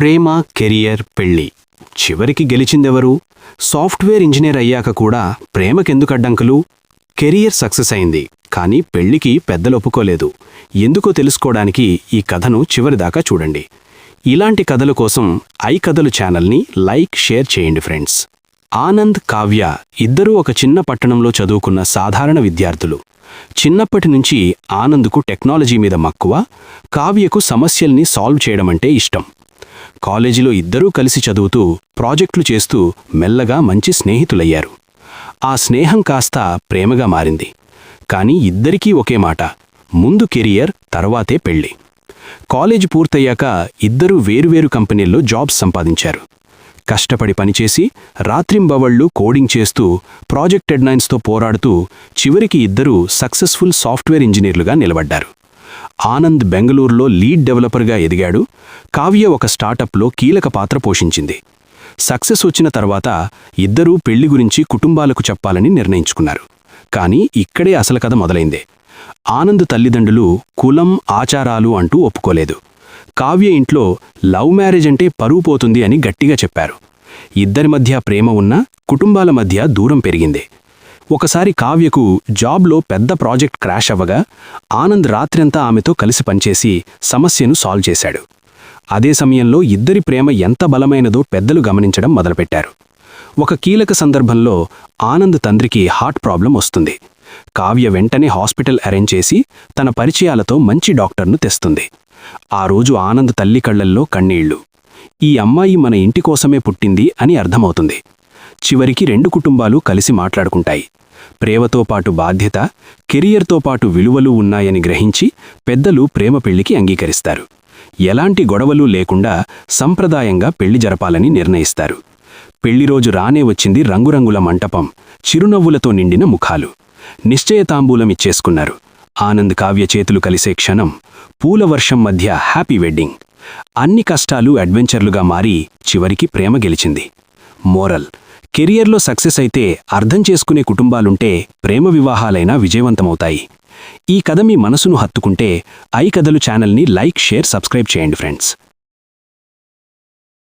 ప్రేమ career పెళ్ళి చివరికి గెలిచిందెవరు? Software engineer అయ్యాక కూడా ప్రేమకెందుకు అడ్డంకులు? కెరియర్ సక్సెస్ అయింది కానీ పెళ్ళికి పెద్దలు ఒప్పుకోలేదు. ఎందుకో తెలుసుకోవడానికి ఈ కథను చివరిదాకా చూడండి. ఇలాంటి కథల కోసం ఐ కథలు ఛానల్ని లైక్ షేర్ చేయండి ఫ్రెండ్స్. ఆనంద్ కావ్య ఇద్దరూ ఒక చిన్న పట్టణంలో చదువుకున్న సాధారణ విద్యార్థులు. చిన్నప్పటి నుంచి ఆనంద్కు టెక్నాలజీ మీద మక్కువ కావ్యకు సమస్యల్ని సాల్వ్ చేయడమంటే ఇష్టం. కాలేజీలో ఇద్దరూ కలిసి చదువుతూ ప్రాజెక్టులు చేస్తూ మెల్లగా మంచి స్నేహితులయ్యారు. ఆ స్నేహం కాస్త ప్రేమగా మారింది. కాని ఇద్దరికీ ఒకే మాట ముందు కెరియర్ తర్వాతే పెళ్ళి కాలేజీ పూర్తయ్యాక ఇద్దరూ వేరువేరు కంపెనీల్లో జాబ్స్ సంపాదించారు. కష్టపడి పనిచేసి రాత్రింబవళ్ళు కోడింగ్ చేస్తూ ప్రాజెక్ట్ డెడ్లైన్స్తో పోరాడుతూ చివరికి ఇద్దరూ సక్సెస్ఫుల్ సాఫ్ట్వేర్ ఇంజనీర్లుగా నిలబడ్డారు. ఆనంద్ బెంగళూరులో లీడ్ డెవలపర్గా ఎదిగాడు. కావ్య ఒక స్టార్టప్లో కీలక పాత్ర పోషించింది. సక్సెస్ వచ్చిన తర్వాత ఇద్దరూ పెళ్ళి గురించి కుటుంబాలకు చెప్పాలని నిర్ణయించుకున్నారు. కానీ ఇక్కడే అసలు కథ మొదలైందే. ఆనంద్ తల్లిదండ్రులు కులం ఆచారాలు అంటూ ఒప్పుకోలేదు. కావ్య ఇంట్లో లవ్ మ్యారేజ్ అంటే పరువు పోతుంది అని గట్టిగా చెప్పారు. ఇద్దరి మధ్య ప్రేమ ఉన్నా కుటుంబాల మధ్య దూరం పెరిగింది. ఒకసారి కావ్యకు జాబ్లో పెద్ద ప్రాజెక్ట్ క్రాష్ అవ్వగా ఆనంద్ రాత్రంతా ఆమెతో కలిసి పనిచేసి సమస్యను సాల్వ్ చేశాడు. అదే సమయంలో ఇద్దరి ప్రేమ ఎంత బలమైనదో పెద్దలు గమనించడం మొదలుపెట్టారు. ఒక కీలక సందర్భంలో ఆనంద్ తండ్రికి హార్ట్ ప్రాబ్లం వస్తుంది. కావ్య వెంటనే హాస్పిటల్ అరేంజ్ చేసి తన పరిచయాలతో మంచి డాక్టర్ను తెస్తుంది. ఆ రోజు ఆనంద్ తల్లి కళ్ళల్లో కన్నీళ్ళు. ఈ అమ్మాయి మన ఇంటి కోసమే పుట్టింది అని అర్థమవుతుంది. చివరికి రెండు కుటుంబాలు కలిసి మాట్లాడుకుంటాయి. ప్రేమతో పాటు బాధ్యత కెరియర్తో పాటు విలువలు ఉన్నాయని గ్రహించి పెద్దలు ప్రేమ పెళ్ళికి అంగీకరిస్తారు. ఎలాంటి గొడవలు లేకుండా సంప్రదాయంగా పెళ్ళి జరపాలని నిర్ణయిస్తారు. పెళ్ళిరోజు రానే వచ్చింది రంగురంగుల మంటపం చిరునవ్వులతో నిండిన ముఖాలు. నిశ్చయతాంబూలమిచ్చేసుకున్నారు. ఆనంద్ కావ్య చేతులు కలిసే క్షణం పూలవర్షం మధ్య హ్యాపీ వెడ్డింగ్. అన్ని కష్టాలు అడ్వెంచర్లుగా మారి చివరికి ప్రేమ గెలిచింది. మోరల్ కెరియర్లో సక్సెస్ అయితే అర్థం చేసుకునే కుటుంబాలుంటే ప్రేమ వివాహాలైనా విజయవంతమవుతాయి. ఈ కథ మీ మనసును హత్తుకుంటే ఐ కథలు ఛానల్ని లైక్ షేర్ సబ్స్క్రైబ్ చేయండి ఫ్రెండ్స్.